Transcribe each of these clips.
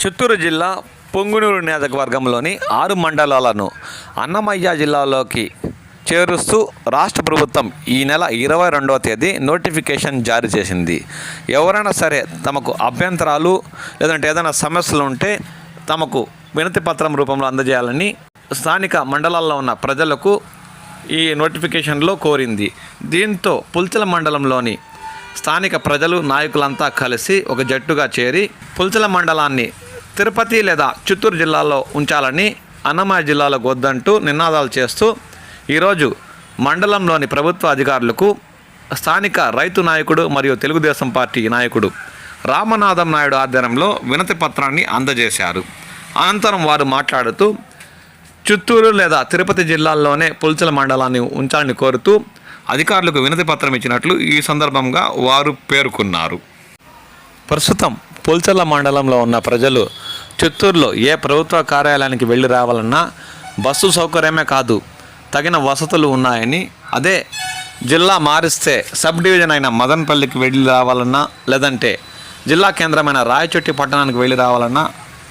చిత్తూరు జిల్లా పొంగునూరు నియోజకవర్గంలోని ఆరు మండలాలను అన్నమయ్య జిల్లాలోకి చేరుస్తూ రాష్ట్ర ప్రభుత్వం ఈ నెల ఇరవై రెండవ తేదీ నోటిఫికేషన్ జారీ చేసింది. ఎవరైనా సరే తమకు అభ్యంతరాలు లేదంటే ఏదైనా సమస్యలు ఉంటే తమకు వినతి పత్రం రూపంలో అందజేయాలని స్థానిక మండలాల్లో ఉన్న ప్రజలకు ఈ నోటిఫికేషన్లో కోరింది. దీంతో పుల్చల మండలంలోని స్థానిక ప్రజలు నాయకులంతా కలిసి ఒక జట్టుగా చేరి పుల్చల మండలాన్ని తిరుపతి లేదా చిత్తూరు జిల్లాలో ఉంచాలని అన్నమయ్య జిల్లాలో వద్దంటూ నినాదాలు చేస్తూ ఈరోజు మండలంలోని ప్రభుత్వ అధికారులకు స్థానిక రైతు నాయకుడు మరియు తెలుగుదేశం పార్టీ నాయకుడు రామనాథం నాయుడు ఆధ్వర్యంలో వినతి పత్రాన్ని అందజేశారు. అనంతరం వారు మాట్లాడుతూ చిత్తూరు లేదా తిరుపతి జిల్లాల్లోనే పుల్చల మండలాన్ని ఉంచాలని కోరుతూ అధికారులకు వినతి పత్రం ఇచ్చినట్లు ఈ సందర్భంగా వారు పేర్కొన్నారు. ప్రస్తుతం పుల్చల మండలంలో ఉన్న ప్రజలు చిత్తూరులో ఏ ప్రభుత్వ కార్యాలయానికి వెళ్ళి రావాలన్నా బస్సు సౌకర్యమే కాదు తగిన వసతులు ఉన్నాయని అదే జిల్లా మారిస్తే సబ్ డివిజన్ అయిన మదనపల్లికి వెళ్ళి రావాలన్నా లేదంటే జిల్లా కేంద్రమైన రాయచెట్టి పట్టణానికి వెళ్ళి రావాలన్నా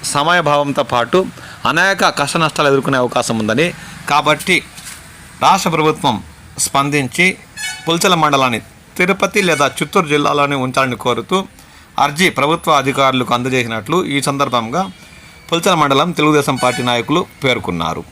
సమయభావంతో పాటు అనేక కష్ట నష్టాలు ఎదుర్కొనే అవకాశం ఉందని. కాబట్టి రాష్ట్ర ప్రభుత్వం స్పందించి పుల్చల మండలాన్ని తిరుపతి లేదా చిత్తూరు జిల్లాలోనే ఉంచాలని కోరుతూ అర్జీ ప్రభుత్వ అధికారులకు అందజేసినట్లు ఈ సందర్భంగా పుల్చల మండలం తెలుగుదేశం పార్టీ నాయకులు పేర్కొన్నారు.